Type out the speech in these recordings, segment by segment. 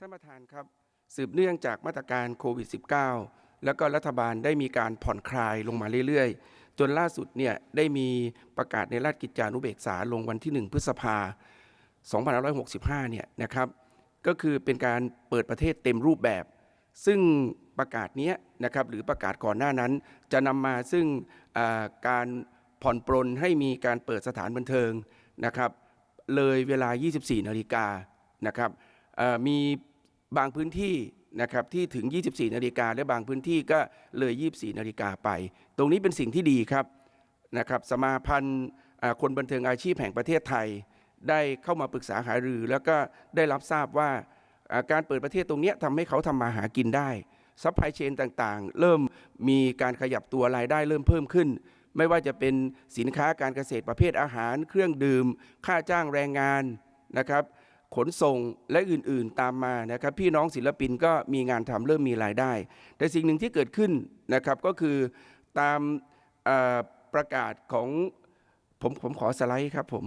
ท่านประธานครับสืบเนื่องจากมาตรการโควิด -19 แล้วก็รัฐบาลได้มีการผ่อนคลายลงมาเรื่อยๆ จนล่าสุดเนี่ยได้มีประกาศในราชกิจจานุเบกษาลงวันที่ 1 พฤษภา2565 เนี่ยนะครับ ก็คือเป็นการเปิดประเทศเต็มรูปแบบ ซึ่งประกาศเนี้ยนะครับหรือประกาศก่อนหน้านั้น จะนำมาซึ่งการผ่อนปรนให้มีการเปิดสถานบันเทิงนะครับ เลยเวลา 24 นาฬิกานะครับ มีบางพื้นที่นะครับที่ถึง 24 นาฬิกาและบางพื้นที่ก็เลย 24 นาฬิกาไป ตรงนี้เป็นสิ่งที่ดีครับนะครับสมาพันธ์คนบันเทิงอาชีพแห่งประเทศไทย ได้เข้ามาปรึกษาหารือ แล้วก็ได้รับทราบว่าการเปิดประเทศตรงนี้ทำให้เขาทำมาหากินได้ซัพพลายเชนต่างๆ เริ่มมีการขยับตัวรายได้เริ่มเพิ่มขึ้น ไม่ว่าจะเป็นสินค้าการเกษตรประเภทอาหาร เครื่องดื่ม ค่าจ้างแรงงานนะครับ ขนส่งและอื่นๆตามมานะครับพี่น้องศิลปินก็มีงานทำเริ่มมีรายได้ แต่สิ่งหนึ่งที่เกิดขึ้นนะครับก็คือตามประกาศของผมผมขอสไลด์ครับผม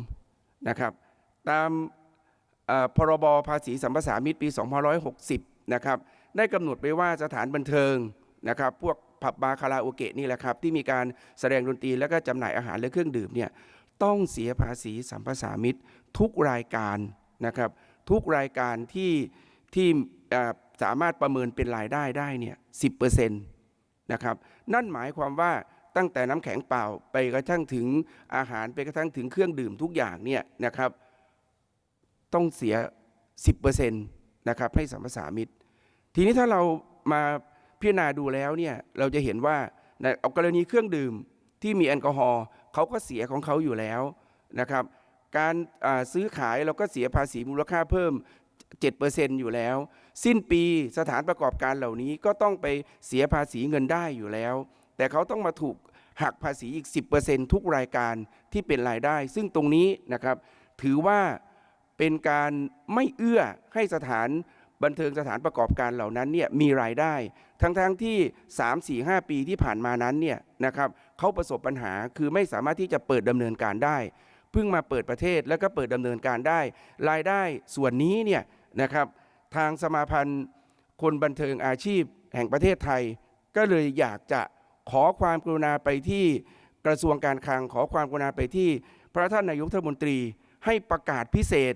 นะครับตามพรบภาษีสัมปทานมิตรปี 2560 นะครับได้กำหนดไว้ว่าสถานบันเทิงนะครับพวกผับบาร์คาราโอเกะนี่แหละครับที่มีการแสดงดนตรีแล้วก็จำหน่ายอาหารและเครื่องดื่มเนี่ยต้องเสียภาษีสัมปทานมิตรทุกรายการ นะครับ ทุกรายการที่ที่สามารถประเมินเป็นรายได้ได้เนี่ยสินะครับ นั่นหมายความว่าตั้งแต่น้ำแข็งเปล่าไปกระทั่งถึงอาหารไปกระทั่งถึงเครื่องดื่มทุกอย่างเนี่ยนะครับ ต้องเสีย 10%นะครับให้สัมปทามิตร ทีนี้ถ้าเรามาพิจารณาดูแล้วเนี่ยเราจะเห็นว่าเอากรณีเครื่องดื่มที่มีแอลกอฮอล์เขาก็เสียของเขาอยู่แล้วนะครับ การซื้อขายเราก็เสียภาษีมูลค่าเพิ่ม 7%อยู่แล้ว สิ้นปีสถานประกอบการเหล่านี้ก็ต้องไปเสียภาษีเงินได้อยู่แล้ว แต่เขาต้องมาถูกหักภาษีอีก 10%ทุกรายการที่เป็นรายได้ ซึ่งตรงนี้นะครับถือว่าเป็นการไม่เอื้อให้สถานบันเทิงสถานประกอบการเหล่านั้นเนี่ยมีรายได้ ทั้งๆทที่ 3 4 5 ปีที่ผ่านมานั้นเนี่ยนะครับเขาประสบปัญหาคือไม่สามารถที่จะเปิดดำเนินการได้ เพิ่งมาเปิดประเทศแล้วก็เปิดดำเนินการได้ รายได้ส่วนนี้เนี่ยนะครับทางสมาพันธ์คนบันเทิงอาชีพแห่งประเทศไทย ก็เลยอยากจะขอความกรุณาไปที่กระทรวงการคลังขอความกรุณาไปที่ พระท่านนายกรัฐมนตรีให้ประกาศพิเศษ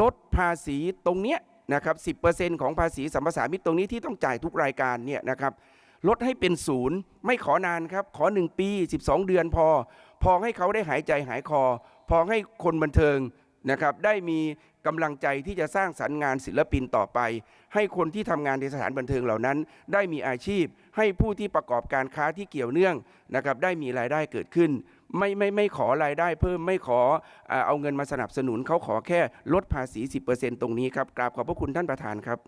ลดภาษีตรงเนี้ยนะครับ10%ของภาษีสัมปทานมิตรตรงนี้ที่ต้องจ่ายทุกรายการเนี่ยนะครับลดให้เป็นศูนย์ไม่ขอนานครับ ขอ 1 ปี 12 เดือนพอ พอให้เขาได้หายใจหายคอ พอให้คนบันเทิงนะครับได้มีกำลังใจที่จะสร้างสรรค์งานศิลปินต่อไป ให้คนที่ทำงานในสถานบันเทิงเหล่านั้น ได้มีอาชีพ ให้ผู้ที่ประกอบการค้าที่เกี่ยวเนื่องนะครับได้มีรายได้เกิดขึ้น ไม่ไม่ไม่ขอรายได้เพิ่มไม่ขอเอาเงินมาสนับสนุนเขาขอแค่ลดภาษี 10%ตรงนี้ครับกราบขอบพระคุณท่านประธานครับ